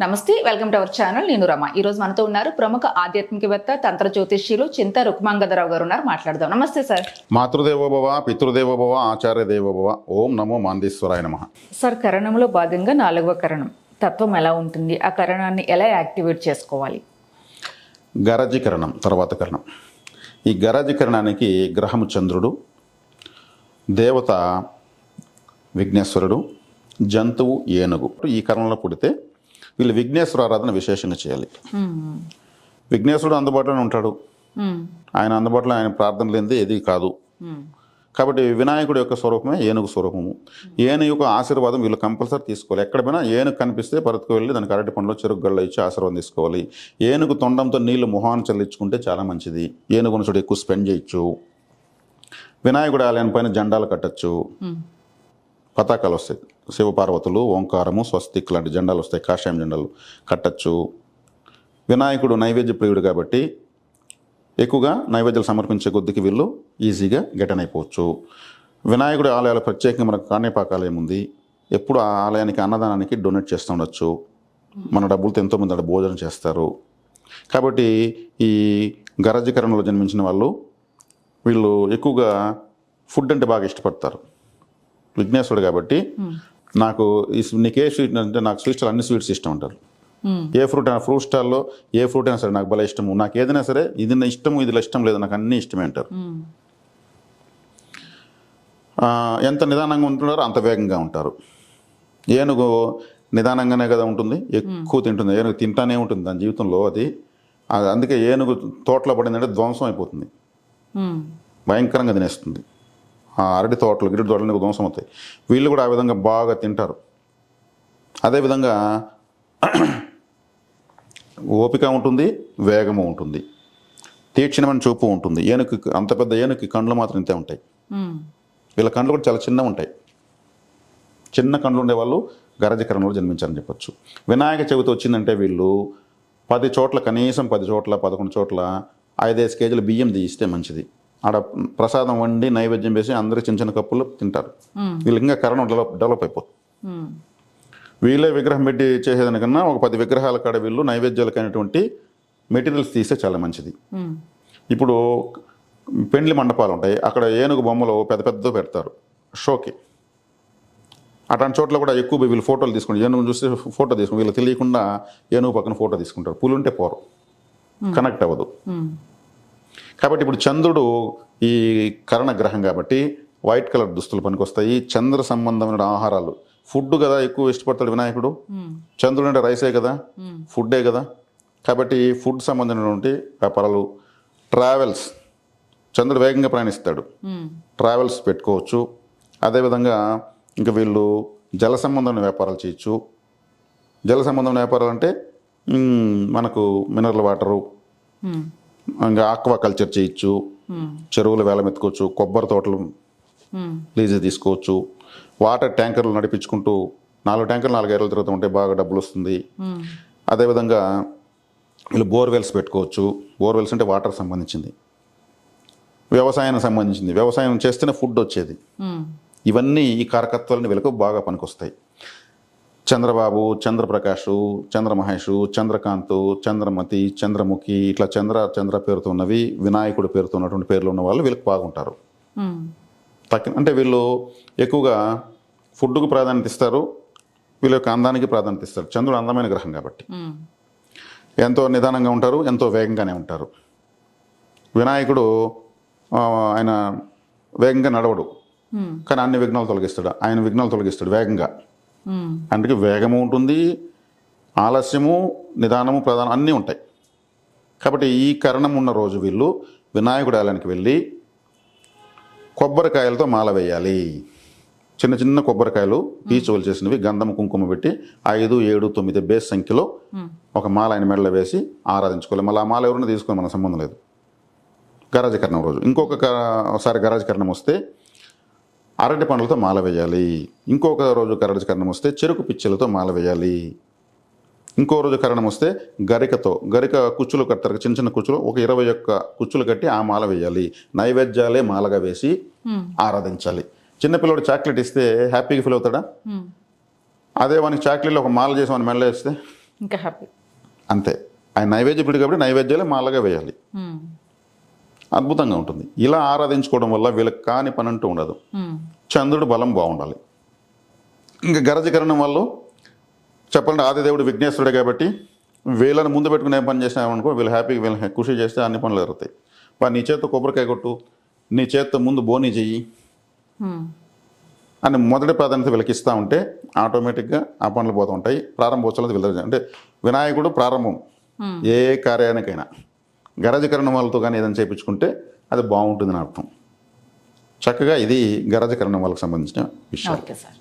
నమస్తే welcome to our channel. నేను రమ. ఈ రోజు మనతో ఉన్నారు ప్రముఖ ఆధ్యాత్మికవేత్త తంత్ర జ్యోతిష్యులు చింత రుక్మాంగదరావు గారు ఉన్నారు. మాట్లాడదాం. నమస్తే సార్. మాతృదేవోభవ పితృదేవోభవ ఆచార్య దేవోభవ ఓం నమో మాందీశ్వరాయ నమ. సార్ కరణంలో భాగంగా నాలుగవ కరణం. తత్వం ఎలా ఉంటుంది? ఆ కరణాన్ని ఎలా యాక్టివేట్ చేసుకోవాలి? గరజీకరణం తర్వాత కరణం. ఈ గరజీకరణానికి గ్రహము చంద్రుడు దేవత విఘ్నేశ్వరుడు జంతువు ఏనుగు. ఈ కరణంలో పుడితే వీళ్ళు విఘ్నేశ్వర ఆరాధన విశేషంగా చేయాలి. విఘ్నేశ్వరుడు అందుబాటులోనే ఉంటాడు. ఆయన అందుబాటులో ఆయన ప్రార్థన లేనిది ఏది కాదు. కాబట్టి వినాయకుడి యొక్క స్వరూపమే ఏనుగు స్వరూపము. ఏనుగు యొక్క ఆశీర్వాదం వీళ్ళు కంపల్సరీ తీసుకోవాలి. ఎక్కడ పోయినా ఏనుగు కనిపిస్తే పరతుకు వెళ్ళి దానికి అరటి పండ్లో చెరుకు గళ్ళ ఇచ్చి ఆశీర్వాదం తీసుకోవాలి. ఏనుగు తొండంతో నీళ్ళు మొహాన్ని చల్లించుకుంటే చాలా మంచిది. ఏనుగును చూడు ఎక్కువ స్పెండ్ చేయొచ్చు. వినాయకుడి ఆలయం పైన జెండాలు కట్టచ్చు. పతాకాలు వస్తాయి. శివపార్వతులు ఓంకారము స్వస్తిక్ లాంటి జెండాలు వస్తాయి. కాషాయం జెండాలు కట్టచ్చు. వినాయకుడు నైవేద్య ప్రియుడు కాబట్టి ఎక్కువగా నైవేద్యాలు సమర్పించే కొద్దికి వీళ్ళు ఈజీగా గెటన్ అయిపోవచ్చు. వినాయకుడి ఆలయాలు ప్రత్యేకంగా మనకు కాణిపాకాలయం ఉంది. ఎప్పుడు ఆ ఆలయానికి అన్నదానానికి డొనేట్ చేస్తూ ఉండొచ్చు. మన డబ్బులతో ఎంతోమంది అక్కడ భోజనం చేస్తారు. కాబట్టి ఈ గరజీకరణలో జన్మించిన వాళ్ళు వీళ్ళు ఎక్కువగా ఫుడ్ అంటే బాగా ఇష్టపడతారు. విఘ్నేశ్వరుడు కాబట్టి నాకు ఈ నీకు ఏ స్వీట్ అంటే నాకు స్వీట్ స్టాల్ అన్ని స్వీట్స్ ఇష్టం ఉంటారు. ఏ ఫ్రూట్ అయినా ఫ్రూట్ స్టాల్లో ఏ ఫ్రూట్ అయినా సరే నాకు భలే ఇష్టము. నాకు ఏదైనా సరే ఇది నా ఇష్టము ఇది ఇష్టం లేదు నాకు అన్ని ఇష్టమే అంటారు. ఎంత నిదానంగా ఉంటున్నారో అంత వేగంగా ఉంటారు. ఏనుగు నిదానంగానే కదా ఉంటుంది ఎక్కువ తింటుంది. ఏనుగు తింటానే ఉంటుంది దాని జీవితంలో అది. అది అందుకే ఏనుగు తోటలో పడిందంటే ధ్వంసం అయిపోతుంది. భయంకరంగా తినేస్తుంది. అరటి తోటలు గిరి తోటలు ధ్వంసం అవుతాయి. వీళ్ళు కూడా ఆ విధంగా బాగా తింటారు. అదేవిధంగా ఓపిక ఉంటుంది వేగము ఉంటుంది. తీక్షణమైన చూపు ఉంటుంది. ఏనుగు అంత పెద్ద ఏనుగుకి కండ్లు మాత్రం ఇంతే ఉంటాయి. వీళ్ళ కండ్లు కూడా చాలా చిన్నగా ఉంటాయి. చిన్న కండ్లు ఉండేవాళ్ళు గరజకరణలో జన్మించారని చెప్పొచ్చు. వినాయక చవితి వచ్చిందంటే వీళ్ళు పది చోట్ల కనీసం పది చోట్ల పదకొండు చోట్ల ఐదేసి కేజీల బియ్యం తీయిస్తే మంచిది. ఆడ ప్రసాదం వండి నైవేద్యం వేసి అందరూ చిన్న చిన్న కప్పులు తింటారు. వీళ్ళు ఇంకా కరణం డెవలప్ డెవలప్ అయిపోతుంది. వీళ్ళే విగ్రహం పెట్టి చేసేదానికన్నా ఒక పది విగ్రహాల కాడ వీళ్ళు నైవేద్యాలకైనటువంటి మెటీరియల్స్ తీస్తే చాలా మంచిది. ఇప్పుడు పెండ్లి మండపాలు ఉంటాయి. అక్కడ ఏనుగు బొమ్మలు పెద్ద పెద్ద పెడతారు. షోకి. అట్లాంటి చోట్ల కూడా ఎక్కువ వీళ్ళు ఫోటోలు తీసుకుంటారు. ఏనుగు చూస్తే ఫోటో తీసుకుంటారు. వీళ్ళు తెలియకుండా ఏనుగు పక్కన ఫోటో తీసుకుంటారు. పులి ఉంటే పోరు కనెక్ట్ అవ్వదు. కాబట్టి ఇప్పుడు చంద్రుడు ఈ కరణ గ్రహం కాబట్టి వైట్ కలర్ దుస్తులు పనికొస్తాయి. చంద్ర సంబంధమైన ఆహారాలు. ఫుడ్ కదా ఎక్కువ ఇష్టపడతాడు వినాయకుడు. చంద్రుడు అంటే రైసే కదా. ఫుడ్డే కదా. కాబట్టి ఫుడ్ సంబంధించినటువంటి వ్యాపారాలు ట్రావెల్స్. చంద్రుడు వేగంగా ప్రయాణిస్తాడు. ట్రావెల్స్ పెట్టుకోవచ్చు. అదేవిధంగా ఇంకా వీళ్ళు జల సంబంధమైన వ్యాపారాలు చేయొచ్చు. జల సంబంధమైన వ్యాపారాలు అంటే మనకు మినరల్ వాటరు. ఇంకా ఆక్వా కల్చర్ చేయొచ్చు. చెరువులు వేలం ఎత్తుకోవచ్చు కొబ్బరి తోటలు లీజు తీసుకోవచ్చు. వాటర్ ట్యాంకర్లు నడిపించుకుంటూ నాలుగు ట్యాంకర్లు నాలుగు ఏళ్ళు తిరుగుతూ ఉంటే బాగా డబ్బులు వస్తుంది. అదేవిధంగా వీళ్ళు బోర్వెల్స్ పెట్టుకోవచ్చు. బోర్వెల్స్ అంటే వాటర్ సంబంధించింది. వ్యవసాయానికి సంబంధించింది. వ్యవసాయం చేస్తేనే ఫుడ్ వచ్చేది. ఇవన్నీ ఈ కారకత్వాలని వీళ్ళకు బాగా పనికొస్తాయి. చంద్రబాబు చంద్రప్రకాష్ చంద్రమహేష్ చంద్రకాంత్ చంద్రమతి చంద్రముఖి ఇట్లా చంద్ర చంద్ర పేరుతో ఉన్నవి వినాయకుడు పేరుతో ఉన్నటువంటి పేర్లు ఉన్న వాళ్ళు వీళ్ళకి బాగుంటారు. తక్కి అంటే వీళ్ళు ఎక్కువగా ఫుడ్కు ప్రాధాన్యత ఇస్తారు వీళ్ళ యొక్క అందానికి ప్రాధాన్యత ఇస్తారు. చంద్రుడు అందమైన గ్రహం కాబట్టి. ఎంతో నిదానంగా ఉంటారు ఎంతో వేగంగానే ఉంటారు. వినాయకుడు ఆయన వేగంగా నడవడు. కానీ అన్ని విఘ్నాలు తొలగిస్తాడు ఆయన విఘ్నాలు తొలగిస్తాడు వేగంగా. అందుకే వేగము ఉంటుంది ఆలస్యము నిదానము ప్రధానం అన్నీ ఉంటాయి. కాబట్టి ఈ కరణం ఉన్న రోజు వీళ్ళు వినాయకుడి ఆలయానికి వెళ్ళి కొబ్బరికాయలతో మాల వేయాలి. చిన్న చిన్న కొబ్బరికాయలు పీచువలు చేసినవి గంధం కుంకుమ పెట్టి ఐదు ఏడు తొమ్మిది బేస్ సంఖ్యలో ఒక మాల ఆయన మెడలో వేసి ఆరాధించుకోవాలి. మళ్ళీ ఆ మాల ఎవరైనా తీసుకొని మన సంబంధం లేదు. గరాజకరణం రోజు. ఇంకొక సారి గరాజకరణం వస్తే అరటి పండ్లతో మాల వేయాలి. ఇంకొక రోజు కరణం వస్తే చెరుకు పిచ్చలతో మాల వేయాలి. ఇంకో రోజు కరణం వస్తే గరికతో గరిక కుచ్చులు కడతారు చిన్న చిన్న కుచ్చులు ఒక ఇరవై ఒక్క కుచ్చులు కట్టి ఆ మాల వేయాలి. నైవేద్యాలే మాలగా వేసి ఆరాధించాలి. చిన్నపిల్లడు చాక్లెట్ ఇస్తే హ్యాపీగా ఫీల్ అవుతాడా? అదే వానికి చాక్లెట్లో ఒక మాల చేసి వాని మెడలో వేస్తే? ఇంకా హ్యాపీ. అంతే. ఆయన నైవేద్యపుడు కాబట్టి నైవేద్యాలే మాలగా వేయాలి. అద్భుతంగా ఉంటుంది. ఇలా ఆరాధించుకోవడం వల్ల వీళ్ళకి కాని పని అంటూ ఉండదు చంద్రుడు బలం బాగుండాలి. ఇంకా గరజకరణం వల్ల చెప్పాలంటే ఆదిదేవుడు విఘ్నేశ్వరుడే కాబట్టి వీళ్ళని ముందు పెట్టుకుని ఏం పని చేసినామనుకో వీళ్ళు హ్యాపీగా వీళ్ళని కృషి చేస్తే అన్ని పనులు జరుగుతాయి. వా నీ చేత్తో కొబ్బరికాయ కొట్టు నీ చేత్తో ముందు బోని చెయ్యి అని మొదటి ప్రాధాన్యత వీళ్ళకి ఇస్తూ ఉంటే ఆటోమేటిక్గా ఆ పనులు పోతూ ఉంటాయి. ప్రారంభోత్సవాలు వీళ్ళ అంటే వినాయకుడు ప్రారంభం. ఏ కార్యానికైనా. గరజకరణం వాళ్ళతో కానీ ఏదైనా చేయించుకుంటే అది బాగుంటుందని అర్థం. చక్కగా ఇది గరజకరణం వాళ్ళకి సంబంధించిన విషయం ఓకే సార్.